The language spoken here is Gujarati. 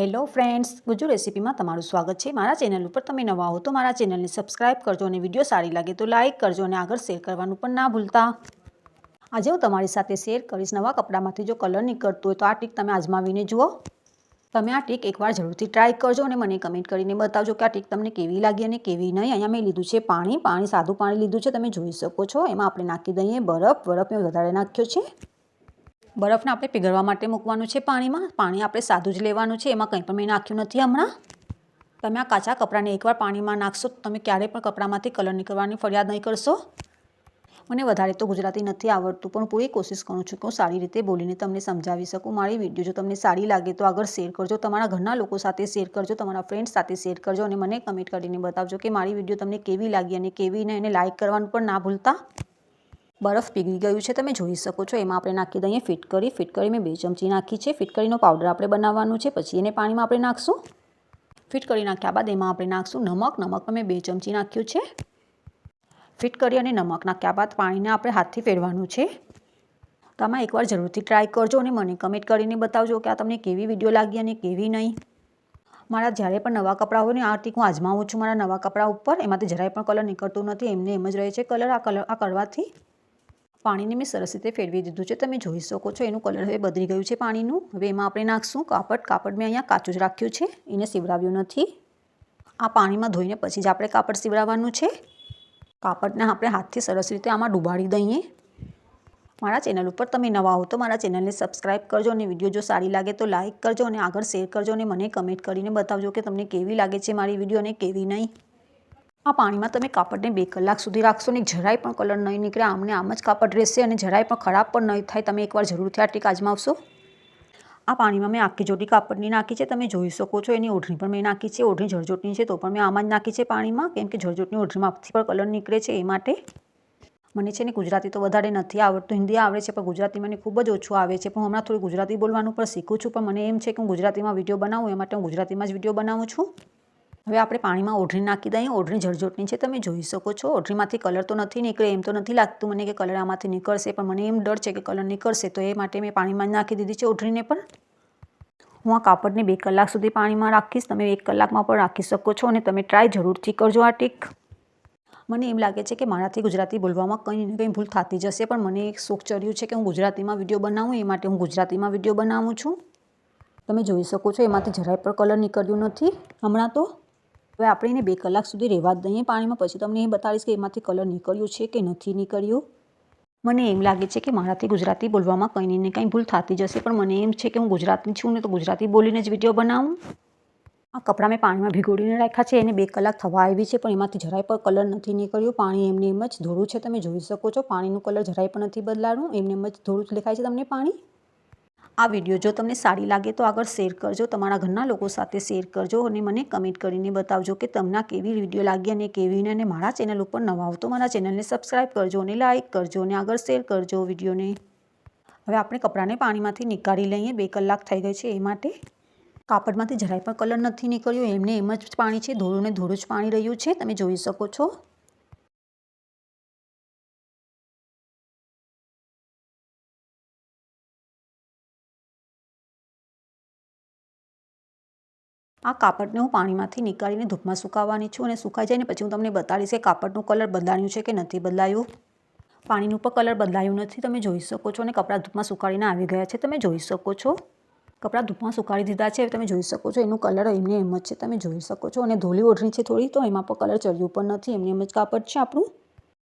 હેલો ફ્રેન્ડ્સ ગુજુ રેસીપીમાં તમારું સ્વાગત છે. મારા ચેનલ ઉપર તમે નવા હો તો મારા ચેનલને સબસ્ક્રાઇબ કરજો અને વીડિયો સારી લાગે તો લાઇક કરજો અને આગળ શેર કરવાનું પણ ના ભૂલતા. આજે હું તમારી સાથે શેર કરીશ નવા કપડામાંથી જો કલર નીકળતો હોય તો આ ટીક તમે આજમાવીને જુઓ. તમે આ ટીક એકવાર જરૂરથી ટ્રાય કરજો અને મને કમેન્ટ કરીને બતાવજો કે આ ટીક તમને કેવી લાગી અને કેવી નહીં. અહીંયા મેં લીધું છે પાણી પાણી, સાદું પાણી લીધું છે, તમે જોઈ શકો છો. એમાં આપણે નાખી દઈએ બરફ બરફ મેં વધારે નાખ્યો છે. બરફને આપણે પીગળવા માટે મૂકવાનું છે પાણીમાં. પાણી આપણે સાદું જ લેવાનું છે. એમાં કંઈ પણ મેં નાખ્યું નથી હમણાં. તમે આ કાચા કપડાને એકવાર પાણીમાં નાખશો તો તમે ક્યારેય પણ કપડામાંથી કલર નીકળવાની ફરિયાદ નહીં કરશો. મને વધારે તો ગુજરાતી નથી આવડતું, પણ પૂરી કોશિશ કરું છું કે હું સારી રીતે બોલીને તમને સમજાવી શકું. મારી વીડિયો જો તમને સારી લાગે તો આગળ શેર કરજો, તમારા ઘરના લોકો સાથે શેર કરજો, તમારા ફ્રેન્ડ્સ સાથે શેર કરજો અને મને કમેન્ટ કરીને બતાવજો કે મારી વીડિયો તમને કેવી લાગી અને કેવી ને એને લાઇક કરવાનું પણ ના ભૂલતા. બરફ પીગળી ગયું છે, તમે જોઈ શકો છો. એમાં આપણે નાખી દઈએ ફિટકરી ફિટકરી મેં બે ચમચી નાખી છે. ફિટકરીનો પાવડર આપણે બનાવવાનું છે. પછી એને પાણીમાં આપણે નાખશું. ફિટકરી નાખ્યા બાદ એમાં આપણે નાખશું નમક. નમક મેં બે ચમચી નાખ્યું છે. ફિટકરી અને નમક નાખ્યા બાદ પાણીને આપણે હાથથી ફેરવાનું છે. તમે એકવાર જરૂરથી ટ્રાય કરજો અને મને કમેન્ટ કરીને બતાવજો કે આ તમને કેવી વીડિયો લાગી અને કેવી નહીં. મારા જ્યારે પણ નવા કપડાં હોય ને, આ ટીક હું આજમાવું છું, મારા નવા કપડાં ઉપર, એમાંથી જરાય પણ કલર નીકળતું નથી. એમને એમ જ રહે છે કલર આ કલર આ કરવાથી પાણીને મેં સરસ રીતે ફેરવી દીધું છે. તમે જોઈ શકો છો એનું કલર હવે બદલી ગયું છે પાણીનું. હવે એમાં આપણે નાખશું કાપડ. કાપડ મેં અહીંયા કાચું જ રાખ્યું છે. એને સીવડાવ્યું નથી. આ પાણીમાં ધોઈને પછી જ આપણે કાપડ સીવડાવવાનું છે. કાપડને આપણે હાથથી સરસ રીતે આમાં ડુબાડી દઈએ. મારા ચેનલ ઉપર તમે નવા હો તો મારા ચેનલને સબસ્ક્રાઇબ કરજો અને વીડિયો જો સારી લાગે તો લાઇક કરજો અને આગળ શેર કરજો અને મને કમેન્ટ કરીને બતાવજો કે તમને કેવી લાગે છે મારી વીડિયો અને કેવી નહીં. આ પાણીમાં તમે કાપડને બે કલાક સુધી રાખશો ને જરાય પણ કલર નહીં નીકળે, આમને આમ જ કાપડ રહેશે અને જરાય પણ ખરાબ પણ નહીં થાય. તમે એકવાર જરૂરથી આ ટીક આજમાવશો આ પાણીમાં મેં આખી જોડી કાપડની નાખી છે. તમે જોઈ શકો છો એની ઓઢણી પણ મેં નાખી છે. ઓઢણી જળજોટની છે તો પણ મેં આમાં જ નાખી છે પાણીમાં, કેમ કે જળજોટની ઓઢણીમાંથી પણ કલર નીકળે છે એ માટે. મને છે ને ગુજરાતી તો વધારે નથી આવડતું. હિન્દી આવડે છે, પણ ગુજરાતી મને ખૂબ જ ઓછું આવે છે. પણ હમણાં થોડી ગુજરાતી બોલવાનું પણ શીખું છું. પણ મને એમ છે કે હું ગુજરાતીમાં વીડિયો બનાવું, એ માટે હું ગુજરાતીમાં જ વીડિયો બનાવું છું. હવે આપણે પાણીમાં ઓઢણી નાખી દઈએ. ઓઢણી જળજોટની છે, તમે જોઈ શકો છો. ઓઢણીમાંથી કલર તો નથી નીકળે, એમ તો નથી લાગતું મને કે કલર આમાંથી નીકળશે, પણ મને એમ ડર છે કે કલર નીકળશે, તો એ માટે મેં પાણીમાં નાખી દીધી છે ઓઢણીને પણ. હું આ કાપડને બે કલાક સુધી પાણીમાં રાખીશ. તમે એક કલાકમાં પણ રાખી શકો છો અને તમે ટ્રાય જરૂરથી કરજો આ ટીક મને એમ લાગે છે કે મારાથી ગુજરાતી બોલવામાં કંઈ ને કંઈ ભૂલ થતી જશે, પણ મને એક શોખ ચડ્યું છે કે હું ગુજરાતીમાં વીડિયો બનાવું, એ માટે હું ગુજરાતીમાં વીડિયો બનાવું છું. તમે જોઈ શકો છો, એમાંથી જરાય પણ કલર નીકળ્યું નથી. હમણાં તો હવે આપણે એને બે કલાક સુધી રહેવા જ દઈએ પાણીમાં. પછી તમને એ બતાવીશ કે એમાંથી કલર નીકળ્યું છે કે નથી નીકળ્યું. મને એમ લાગે છે કે મારાથી ગુજરાતી બોલવામાં કંઈ ને કંઈ ભૂલ થતી જશે પણ મને એમ છે કે હું ગુજરાતી છું ને તો ગુજરાતી બોલીને જ વીડિયો બનાવું. આ કપડાં મેં પાણીમાં ભીગોડીને રાખ્યા છે, એને બે કલાક થવા આવી છે, પણ એમાંથી જરાય પણ કલર નથી નીકળ્યું. પાણી એમને એમ જ ધોળું છે, તમે જોઈ શકો છો. પાણીનું કલર જરાય પણ નથી બદલાડું એમને એમ જ ધોળું જ દેખાય છે તમને પાણી. આ વીડિયો જો તમને સારી લાગે તો આગળ શેર કરજો, તમારા ઘરના લોકો સાથે શેર કરજો અને મને કમેન્ટ કરીને બતાવજો કે તમને કેવી વીડિયો લાગી અને કેવી અને મારા ચેનલ ઉપર નવા આવો તો મારા ચેનલને સબસ્ક્રાઈબ કરજો અને લાઇક કરજો અને આગળ શેર કરજો વિડીયોને હવે આપણે કપડાને પાણીમાંથી નીકાળી લઈએ, બે કલાક થઈ ગઈ છે એ માટે. કાપડમાંથી જરાય પણ કલર નથી નીકળ્યો, એમને એમ જ પાણી છે, ધોળું ને ધોળું જ પાણી રહ્યું છે, તમે જોઈ શકો છો. આ કાપડને હું પાણીમાંથી નીકાળીને ધૂપમાં સુકાવવાની છું અને સુકાઈ જાય ને પછી હું તમને બતાડીશ કે કાપડનું કલર બદલાયું છે કે નથી બદલાયું. પાણીનું પણ કલર બદલાયું નથી. તમે જોઈ શકો છો અને કપડાં ધૂપમાં સુકાડીને આવી ગયા છે. તમે જોઈ શકો છો. કપડાં ધૂપમાં સુકાડી દીધા છે. તમે જોઈ શકો છો એનું કલર એમને એમ જ છે. તમે જોઈ શકો છો. અને ધોલી ઓઢણી છે થોડી, તો એમાં પણ કલર ચડ્યું પણ નથી. એમને એમ જ કાપડ છે આપણું.